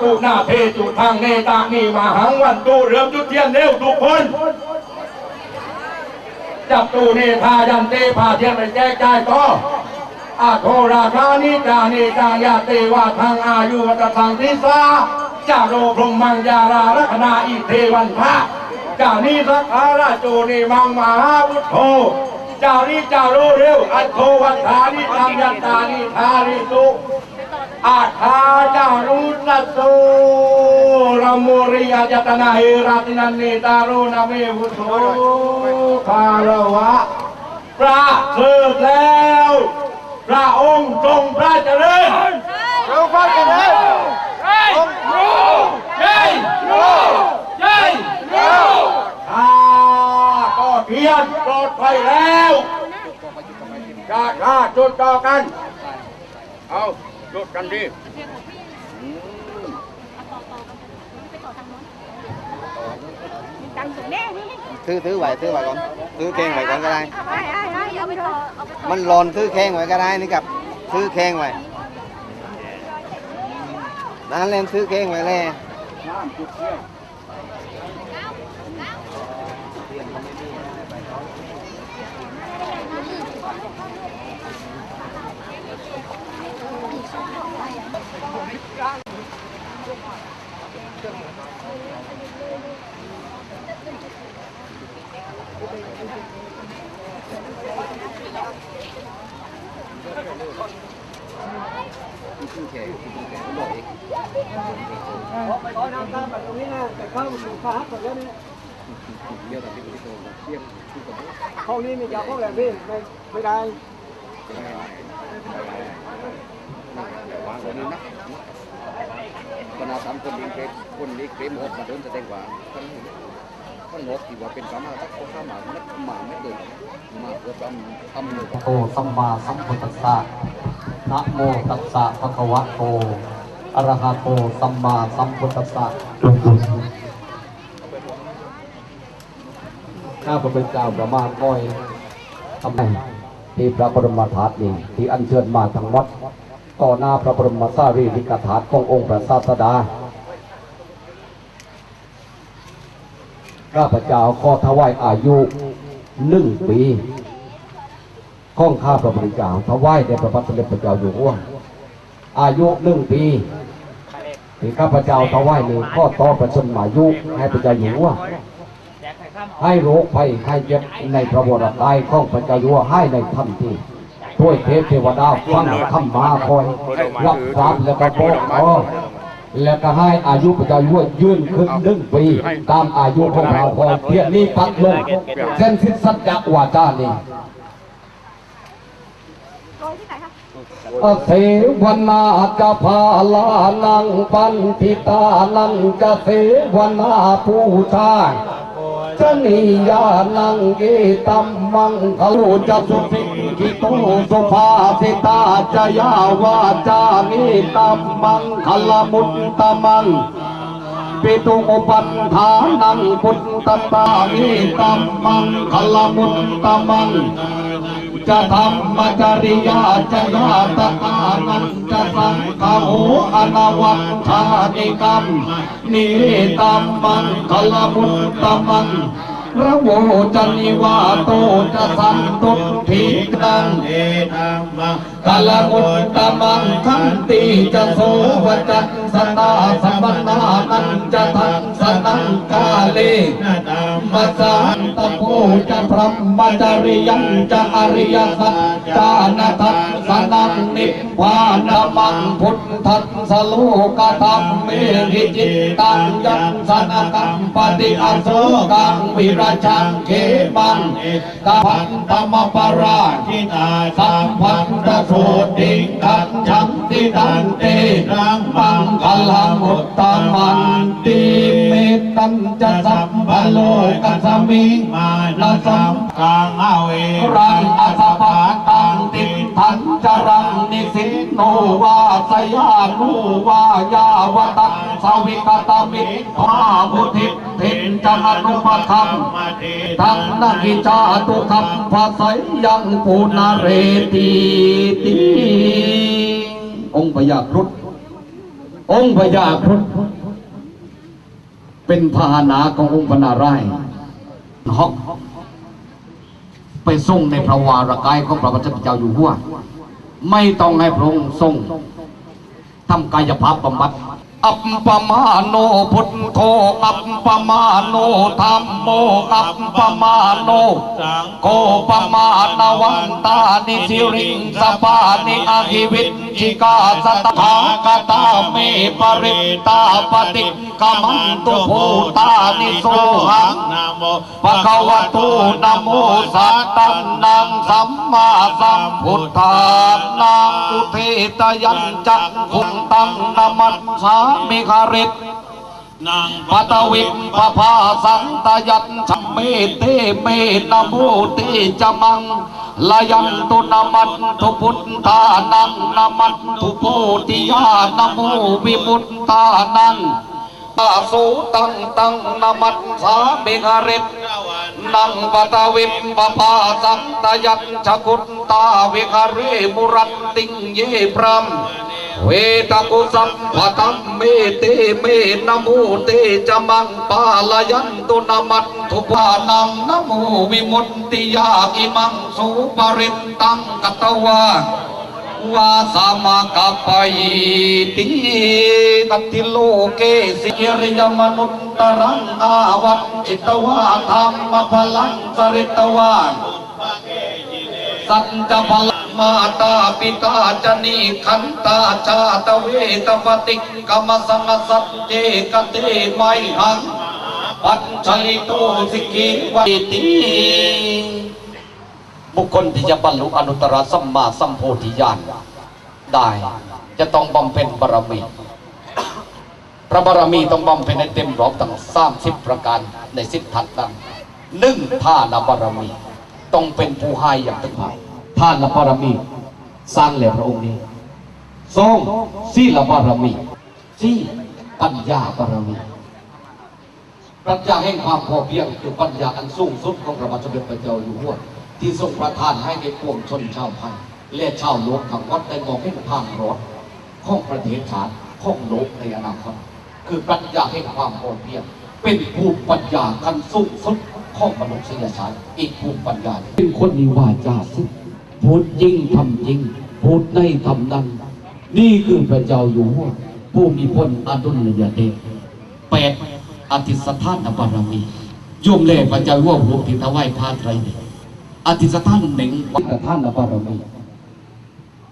ตุนาเพจุทางเนตานีมาหังวันตูเริ่มจุดเทียนเร็วทุกคน จับตูเนทายันเตพาเทียนไปแจกจ่ายต่ออาโทราชานิจานิจายาเตวาทางอายุวัตสังทิสาจาโรพรหมังยาราลัคนาอิเทวันพระจานิสักขาราโจนิมังมหาวุฒโธจาริจาโรเร็วอัตโทวัฏฐานิธรรมยัตตานิทาริสุ อาคาจารุณโสรมุริยจตนาเฮราตินันเนตารุนาเมวุโธคารวะพระเสด็จแล้ว พระองค์ทรงพระเจริญเราฟังกันเลยใช่รู้ใช่รู้ใช่รู้ข้าก็เพียรปลอดภัยแล้วกาข้าจุดต่อกันเอา จุดกันดิตังค์ตรงนี้นี่ถือถือไว้ถือไว้ก่อนถือแข้งไว้ก่อนก็ได้ ไอ้ไอ้ไอ้เอาไปต่อเอาไปต่อมันหลอนถือแข้งไว้ก็ได้นี่กับถือแข้งไว้นั่นเล่นถือแข้งไว้เลยน้ำจุดเทีย ตรงนห้องนี้มียาห้องแหลมพี่ไม่ไม่ได้วางคนนี้นะคณะสามคนนี้เกรคนนี้เกรมหกมาเดินแสดงว่าท่านท่านหกที่ว่าเป็นสามารถทักข้ามาไม่มาไม่เดินมาเพื่อทำทำเลยโตสัมมาสัมพุทธัสสะนะโมตัสสะภะคะวะโต อระหะโตสัมมาสัมพุทธัสสะข้าพระเป็นเจ้าประมาทก้อยทำไมที่พระบรมธาตุนี้ที่อัญเชิญมาทั้งวัดต่อหน้าพระบรมสารีริกธาตุขององค์พระศาสดาข้าพเจ้าขอถวายอายุหนึ่งปีข้องข้าพระพุทธเจ้าถวายแด่พระบาทสมเจพระเจ้าอยู่หัวอายุหนึ่งปี ข้าพเจ้าถวายนี้ข้อต่อประชนมายุให้พระเจ้าอยู่หัวให้โรคภัยให้เจ็บในพระวรกายของพระเจ้าอยู่ให้ในทันทีด้วยเทพเทวดาฟังธรรมาคอยรับทรัพย์และก็บอกต่อแล้วก็ให้อายุพระเจ้าอยู่ยืนขึ้นหนึ่งปี ตามอายุของเราคอยเพียรนี้ปัดลงเส้นทิศสัจจะวาจานี้ โกยที่ไหนคะ อ เสวนาจะพาลานังปันติตานังจะเสวนาผู้ชายจะนิยานังเกตัมมังเขาจะสุสิกิตุสุภาสิตาจะยาวาจานิตัมมังคลมุตตมังปิตุอุปัฏฐานังพุทธตานิตัมมังคลมุตตมัง จะธรรมจริยาจะยาตตานันจะสังฆโหอนวัตชานิกรรมนิตัมมังคลมุตตมัง ระโวจะนิวาโตจะสันตุทิตังเอตัมมังคลมุตตมังขันติจะโสวจันสตาสัมนานันจะทันสนังกาเลมัสสันตโพจะพรหมจริยังจะอริยสัจจานทัสสนังนิพพานามังพุทธัสสโลกธรรมเมหิจิตตังยันสนกัมปฏิอโศกังวิราชังเขมังกพันธรรมปราชินาสัมพันธสูตติขันชันติดันเตรังมังคลมุตตมันติเมตตัญจะสัมภโลกัสมิงมาลสัมกังอาเวรังอสปาตังติทันจรังนิสิโนวาสยานุวายาวตังสวิกตมิภามุทิ ทินจังอนุปคัมทั้งนากิจาตุคัมภาษยังปุนาเรติติองค์พยาครุฑองค์พญาครุฑเป็นพาหนะขององค์พนารายณ์ฮอกไปทรงในพระวารกายของพระบรมเจ้าอยู่หัวไม่ต้องให้พระองค์ทรงทำกายภาพบำบัด อัปปมาโนพุทโธอัปปมาโนธรรมโมอัปปมาโนโกปมาณวันตานิสิริงสปานิอาหิวิชิกาสตถากตาเมปริตตาปฏิกมันตุภูตานิโสหังนะโมปะคะวะโตนโมสัตตังนังสัมมาสัมพุทธานังอุเทตยัญจักขุตังนมัสสามิคาริตนางปตวิมปภาสังตยัญชัมเมเตเมนโมเตจมังลายันตุนามันทุพุทธานังนามันทุโพธิยานโมวิมุตตานังตาสูตังตังนามันสาเบหาริตนังปตวิมปภาสังตยัญชกุตตาวิหาเรมุรัตติงเยพรัม เวตกุสัมปตัมเมเตเมนะโมเตจมังปาลยันตุนามัตถุปานังนะโมวิมุตติยาอิมังสุปริตตังกตวาวาสามากปยติตัตติโลเกสิริยมนุตตรังอาวัตจิตวาธรรมพลังสริตวาสัจพลัง สัจเจกเตไมหังปัจฉลิโตสิกิวิติบุคคลที่จะบรรลุอนุตตรสัมมาสัมโพธิญาณได้จะต้องบำเพ็ญบารมี พระบารมีต้องบำเพ็ญให้เต็มรอบทั้งสามสิบประการในสิทธัตถ์นั้นหนึ่งท่านบารมี ต้องเป็นผู้ให้อย่างเป็นผ่าน ท่านบารมีสร้างแล้วพระองค์นี้สองศีลบารมีสี่ปัญญาบารมีปัญญาแห่งความพอเพียงคือปัญญาอันสูงสุดของพระบาทสมเด็จพระเจ้าอยู่หัวที่ทรงประทานให้ในปวงชนชาวไทยและชาวโลกทั้งหมดได้มองเห็นทางรอดของประเทศชาติของโลกในอนาคตคือปัญญาแห่งความพอเพียง เป็นภูมิปัญญาขั้นสูงสุดของมนุษยชาติอีกภูมิปัญญาเป็นคนมีวาจาสิ พูดยิ่งทำยิ่งพูดในทำนั้น นี่คือพระเจ้าอยู่หัวผู้มีพลอดุลยเดชแปดอธิสถานบารมีโยมเล่พระเจ้าอยู่หัวหูที่ถวายพาไตรเนี่ยอธิสถานหนึ่งวัดท่านบารมี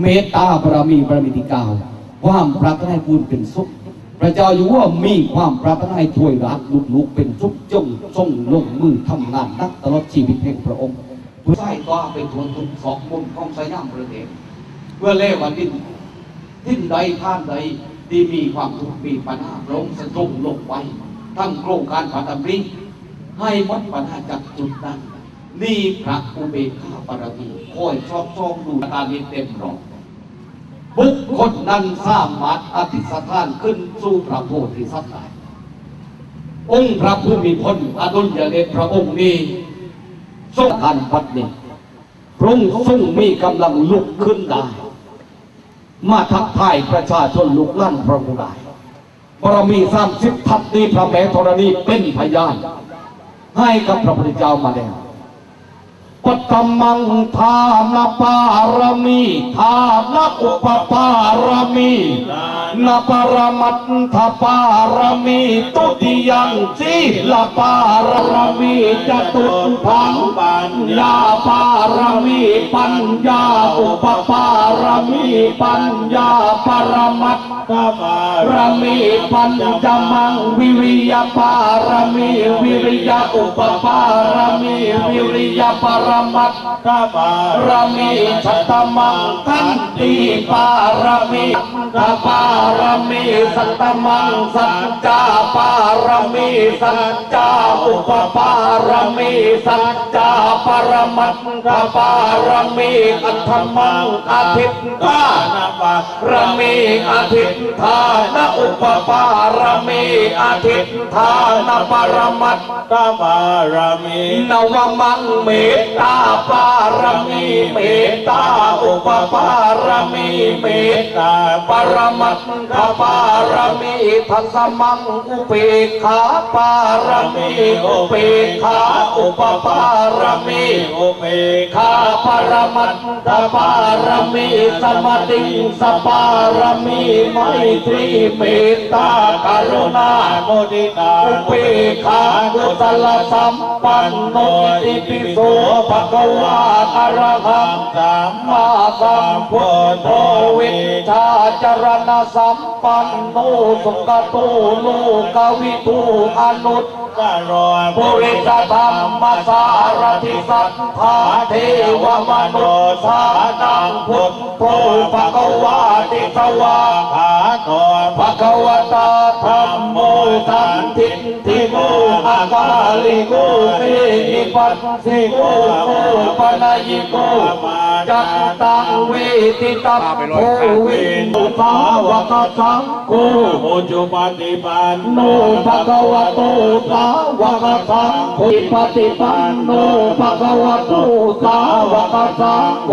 เมตตาบารมีบารมีที่เก้าความปรารถนาให้บุญเป็นสุขพระเจ้าอยู่ว่ามีความปรารถนาให้ช่วยรักลูกลูกๆเป็นสุขจงทรงลงมือทำงานนักตลอดชีวิตแห่งพระองค์ เพื่อใส่ตัวเป็นทวนทุนสองมุมของสยามประเทศเพื่อเล่วันดินทิ้นใดท่านใดที่มีความทุกข์มีปัญหาพระองค์จะทรงลงไว้ทั้งโครงการพัฒนาริให้มดปัญหาจากจุดนั้น นี่พระอุเบกขาบารมีคอยชอบชองดูการนี้เต็มรอบบุคคลนั้นสามารถอธิษฐานขึ้นสู่พระโพธิสัตว์ได้องค์พระผู้มีพลอดุลยเดชพระองค์นี้ ทรงทานปัดนี้พรุ่งซุ่งมีกำลังลุกขึ้นได้ มาทักทายประชาชนลุกลั่นพระองค์ได้บารมีสามสิบทัศนีพระแม่ธรณีเป็นพยาน ให้กับพระพุทธเจ้ามาแล้ว ปัตตมังทานปารมีทานอุปปารมีนปรมัตถปารมีตุติยังสีลปารมีจตุทังปัญญาปารมีปัญญาอุปปารมีปัญญาปรมัตถปารมีปัญจมังวิริยปารมีวิริยอุปปารมีวิริยปรระมัดตถปารมีชัตมังกันติปารมีทปารมีสัตมังสัจจาปารมีสัจจาอุปปารมีสัจจาปรมัตถปารมีอัตถมังอธิตตานาปารมีอธิษฐานนะอุปปารมีอธิษฐานปรมัตตบารมีนวมังเมตตาปารมีเมตตาอุปปารมีเมตตาปรมัตถปารมีทัสมังอุเปขาปารมีอุเปขาอุปปารมีอุเปขาปรมัตถปารมีสมติสปารมีไมตรีเมตตากรุณาโมดิตาอุเปขากุศลสัมปันโนติปิโสภะคะวะอะระหังสัมมาสัมพุทโธวิชชาจรณะสัมปันโนสุขโตโลกวิทูอนุตตรปุริสธรรมสารทิสัทธาเทวมนุษสานังพุทโธภะคะวะติสวาหาโตภะคะวตาธรรมโมสันทิากาลิโกเมหิปัสสิโกโมปนายิโกจัตตังเวทิตัพโพวินตุสาวกสังโฆโอจุปฏิปันโนภะคะวะโตสาวกสังโฆปฏิปันโนภะคะวะโตสาวกสังโฆ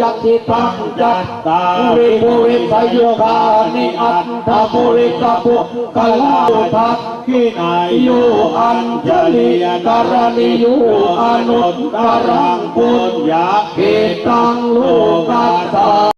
ยัติตังจัตตังริปุริสยคานิอัตถปุริสปุกลาทักขินายโยอัญชลีกรณิโยอนุตตรังปุญญาเกตา路吧上